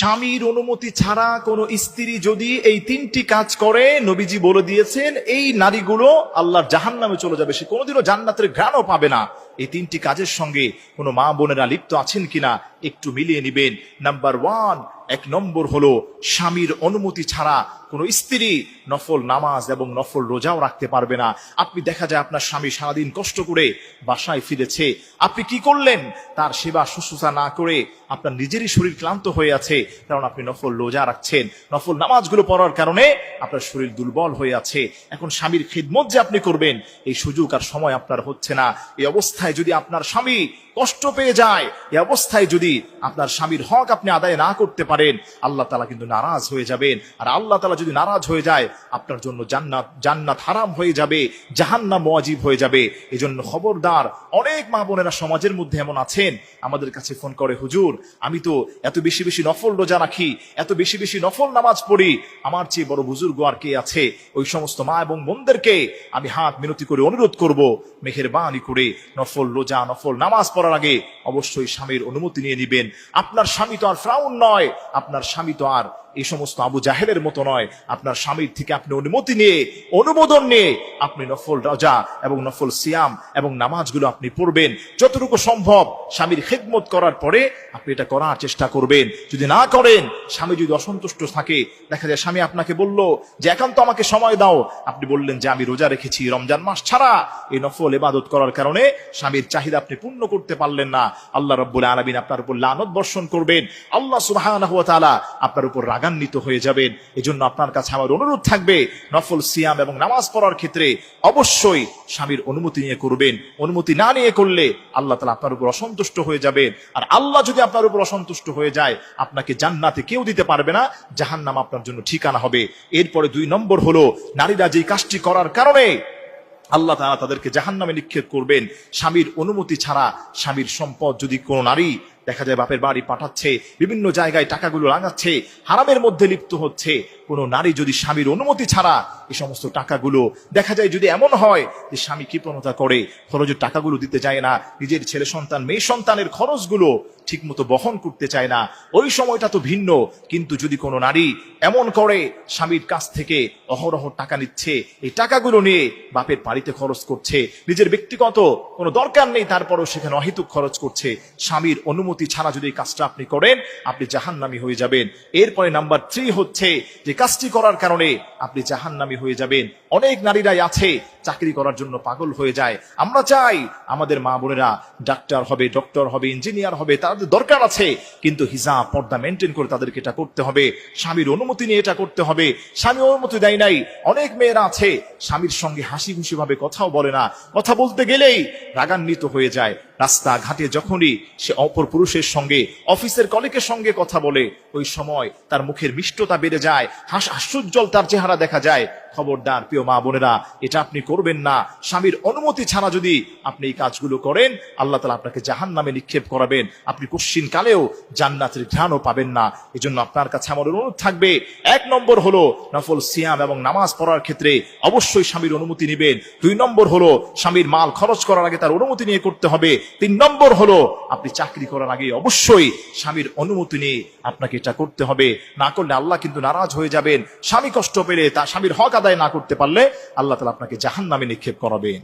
স্বামীর অনুমতি ছাড়া কোনো স্ত্রী যদি এই তিনটি কাজ করে, নবীজি বলে দিয়েছেন, এই নারীগুলো আল্লাহর জাহান নামে চলে যাবে। সে কোনোদিনও জান্নাতের ঘ্রাণও পাবে না। এই তিনটি কাজের সঙ্গে কোনো মা বোনেরা লিপ্ত আছেন কিনা একটু মিলিয়ে নিবেন। নাম্বার ওয়ান এক নম্বর হলো স্বামীর অনুমতি ছাড়া কোনো স্ত্রী নফল নামাজ এবং নফল রোজাও রাখতে পারবে না। আপনি দেখা যায় আপনার স্বামী সারাদিন কষ্ট করে বাসায় ফিরেছে। আপনি কি করলেন? তার সেবা শুশ্রূষা না করে আপনার নিজেরই শরীর ক্লান্ত হয়ে আছে, কারণ আপনি নফল রোজা রাখছেন। নফল নামাজগুলো পড়ার কারণে আপনার শরীর দুর্বল হয়ে আছে। এখন স্বামীর খিদমত যে আপনি করবেন, এই সুযোগ আর সময় আপনার হচ্ছে না। এই অবস্থায় যদি আপনার স্বামী কষ্ট পেয়ে যায় এই অবস্থায় যদি আপনার স্বামীর হক আপনি আদায় না করতে পারেন, আল্লাহ তালা কিন্তু নারাজ হয়ে যাবেন। আর আল্লাহ তালা যদি নারাজ হয়ে যায়, আপনার জন্য জান্নাত জান্নাত হারাম হয়ে যাবে, জাহান্নাম ওয়াজিব হয়ে যাবে। এজন্য খবরদার অনেক মা বোনেরা সমাজের মধ্যে এমন আছেন, আমাদের কাছে ফোন করে, হুজুর, আমি তো এত বেশি বেশি নফল রোজা রাখি, এত বেশি বেশি নফল নামাজ পড়ি, আমার চেয়ে বড় বুজুর্গ আর কে আছে? ওই সমস্ত মা এবং বোনদেরকে আমি হাত মিনতি করে অনুরোধ করব, মেহেরবানি করে নফল রোজা নফল নামাজ পড়ার আগে অবশ্যই স্বামীর অনুমতি নিয়ে নিবেন। আপনার স্বামী তো আর ফ্রাউন নয়, আপনার স্বামী তো আর এই সমস্ত আবু জাহেলের মতো নয়। আপনার স্বামীর থেকে আপনি অনুমতি নিয়ে, অনুমোদন নিয়ে আপনি নফল রজা এবং নফল সিয়াম এবং নামাজগুলো আপনি পড়বেন। যতটুকু সম্ভব স্বামীর খেদমত করার পরে আপনি এটা করার চেষ্টা করবেন। যদি না করেন, স্বামী যদি অসন্তুষ্ট থাকে, দেখা যায় স্বামী আপনাকে বলল যে, একান্ত আমাকে সময় দাও। আপনি বললেন যে, আমি রোজা রেখেছি রমজান মাস ছাড়া। এই নফল এবাদত করার কারণে স্বামীর চাহিদা আপনি পূর্ণ করতে পারলেন না। আল্লাহ রব্বুল আলমিন আপনার উপর লানত বর্ষণ করবেন। আল্লাহ সুবাহ আপনার উপর রাগান্বিত হয়ে যাবেন। এজন্য আপনার কাছে আমার অনুরোধ থাকবে নফল সিয়াম এবং নামাজ পড়ার ক্ষেত্রে অবশ্যই স্বামীর অনুমতি নিয়ে করবেন। অনুমতি না নিয়ে করলে আল্লাহ তালা আপনার উপর অসন্তুষ্ট হয়ে যাবেন। আর আল্লাহ যদি আপনার উপর অসন্তুষ্ট হয়ে যায়, আপনাকে জান্নাতে কেউ দিতে পারবে না, জাহান্নাম আপনার জন্য ঠিকানা হবে। এরপরে দুই নম্বর হলো, নারীরা যেই কাজটি করার কারণে আল্লাহ তারা তাদেরকে জাহান্নামে নিক্ষেপ করবেন। স্বামীর অনুমতি ছাড়া স্বামীর সম্পদ যদি কোনো নারী দেখা যায় বাপের বাড়ি পাঠাচ্ছে, বিভিন্ন জায়গায় টাকাগুলো লাগাচ্ছে হারামের মধ্যে লিপ্ত হচ্ছে। কোনো নারী যদি স্বামীর অনুমতি ছাড়া এই সমস্ত টাকাগুলো, দেখা যায় যদি এমন হয় যে স্বামী কৃপণতা করে, খরচের টাকাগুলো দিতে চায় না, নিজের ছেলে সন্তান, মেয়ে সন্তানের খরচগুলো ঠিক মতো বহন করতে চায় না, ওই সময়টা তো ভিন্ন। কিন্তু যদি কোনো নারী এমন করে, স্বামীর কাছ থেকে অহরহ টাকা নিচ্ছে, এই টাকাগুলো নিয়ে বাপের বাড়িতে খরচ করছে, নিজের ব্যক্তিগত কোনো দরকার নেই, তারপরও সেখানে অহেতুক খরচ করছে, স্বামীর অনুমতি ছাড়া যদি এই কাজটা আপনি করেন, আপনি জাহান্নামি হয়ে যাবেন। এরপরে নাম্বার থ্রি হচ্ছে যে কাজটি করার কারণে আপনি জাহান্নামি হয়ে যাবেন। অনেক নারীরাই আছে, চাকরি করার জন্য পাগল হয়ে যায়। আমরা চাই আমাদের মা বোনেরা ডাক্তার হবে, ডক্টর হবে, ইঞ্জিনিয়ার হবে, তাদের দরকার আছে, কিন্তু হিসাব পর্দা মেনটেন করে তাদেরকে এটা করতে হবে। স্বামীর অনুমতি নিয়ে এটা করতে হবে। স্বামী অনুমতি দেয় নাই। অনেক মেয়েরা আছে, স্বামীর সঙ্গে হাসি খুশি ভাবে কথাও বলে না। কথা বলতে গেলেই রাগান্বিত হয়ে যায়। রাস্তা ঘাটে যখনই সে অপর পুরুষের সঙ্গে, অফিসের কলিকের সঙ্গে কথা বলে, ওই সময় তার মুখের মিষ্টতা বেড়ে যায়, হাস আশ্চর্যল তার চেহারা দেখা যায়। খবরদার, প্রিয় মা বোনেরা, এটা আপনি করবেন না। স্বামীর অনুমতি ছাড়া যদি আপনি এই কাজগুলো করেন, আল্লাহ তালা আপনাকে জাহান নামে নিক্ষেপ করাবেন। আপনি কশ্চিন কালেও জান্নাতের ঘ্রাণও পাবেন না। এই জন্য আপনার কাছে আমার অনুরোধ থাকবে, এক নম্বর হলো নফল সিয়াম এবং নামাজ পড়ার ক্ষেত্রে অবশ্যই স্বামীর অনুমতি নেবেন। দুই নম্বর হলো স্বামীর মাল খরচ করার আগে তার অনুমতি নিয়ে করতে হবে। তিন নম্বর হলো আপনি চাকরি করার আগে অবশ্যই স্বামীর অনুমতি নিয়ে আপনাকে এটা করতে হবে। না করলে আল্লাহ কিন্তু নারাজ হয়ে যাবেন। স্বামী কষ্ট পেলে তার স্বামীর হক আদায় না করতে পারলে আল্লাহ তালা আপনাকে জাহান নামে নিক্ষেপ করাবেন।